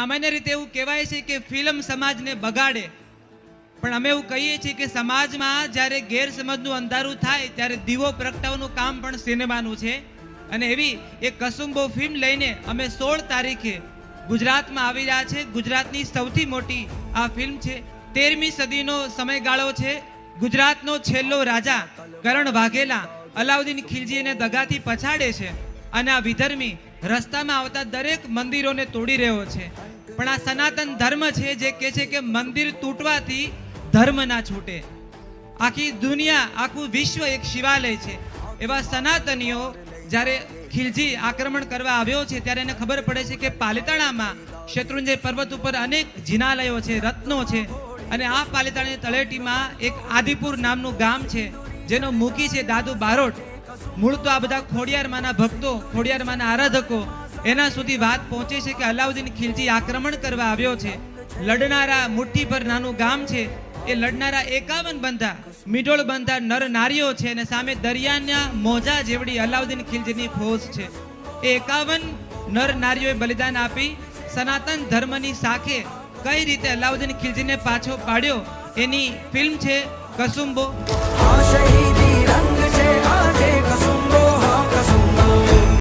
સામાન્ય રીતે એવું કહેવાય છે કે ફિલ્મ સમાજને બગાડે. પણ અમે એવું કહીએ છીએ કે સમાજમાં જ્યારે ગેરસમજનું અંધારું થાય, ત્યારે દીવો પ્રગટાવવાનું કામ પણ સિનેમાનું છે. અને એવી એક કસુંબો ફિલ્મ લઈને અમે સોળ તારીખે ગુજરાતમાં આવી રહ્યા છે. ગુજરાતની સૌથી મોટી આ ફિલ્મ છે. તેરમી સદીનો સમયગાળો છે. ગુજરાતનો છેલ્લો રાજા કરણ વાઘેલા અલાઉદ્દીન ખિલજીને દગાથી પછાડે છે. અને આ વિધર્મી રસ્તામાં આવતા દરેક મંદિરોને તોડી રહ્યો છે. પણ આ સનાતન ધર્મ છે જે કહે છે કે મંદિર તૂટવાથી ધર્મ ના છૂટે. આખી દુનિયા, આખું વિશ્વ એક શિવાલય છે. એવા સનાતનીઓ જ્યારે ખિલજી આક્રમણ કરવા આવ્યો છે, ત્યારે એને ખબર પડે છે કે પાલિતાણામાં શત્રુંજય પર્વત ઉપર અનેક જિનાલયો છે, રત્નો છે. અને આ પાલિતાણાની તળેટીમાં એક આદિપુર નામનું ગામ છે, જેનો મુખી છે દાદુ બારોટ. મૂળ તો આ બધા ખોડિયારમાંના ભક્તો, ખોડિયારમાંના આરાધકો, એના સુધી વાત પહોંચે છે કે અલાઉદ્દીન ખિલજી આક્રમણ કરવા આવ્યો છે. લડનારા મુઠ્ઠીભર નાનું ગામ છે. એ લડનારા એકાવન બંધા મિડોળ બંધા નર નારીઓ છે અને સામે દરિયાના મોજા જેવડી અલાઉદ્દીન ખિલજીની ફોજ છે. એ એકાવન નર નારીઓએ બલિદાન આપી, સનાતન ધર્મની સાખે કઈ રીતે અલાઉદ્દીન ખિલજીને પાછો પાડ્યો? એની ફિલ્મ છે કસુંબો.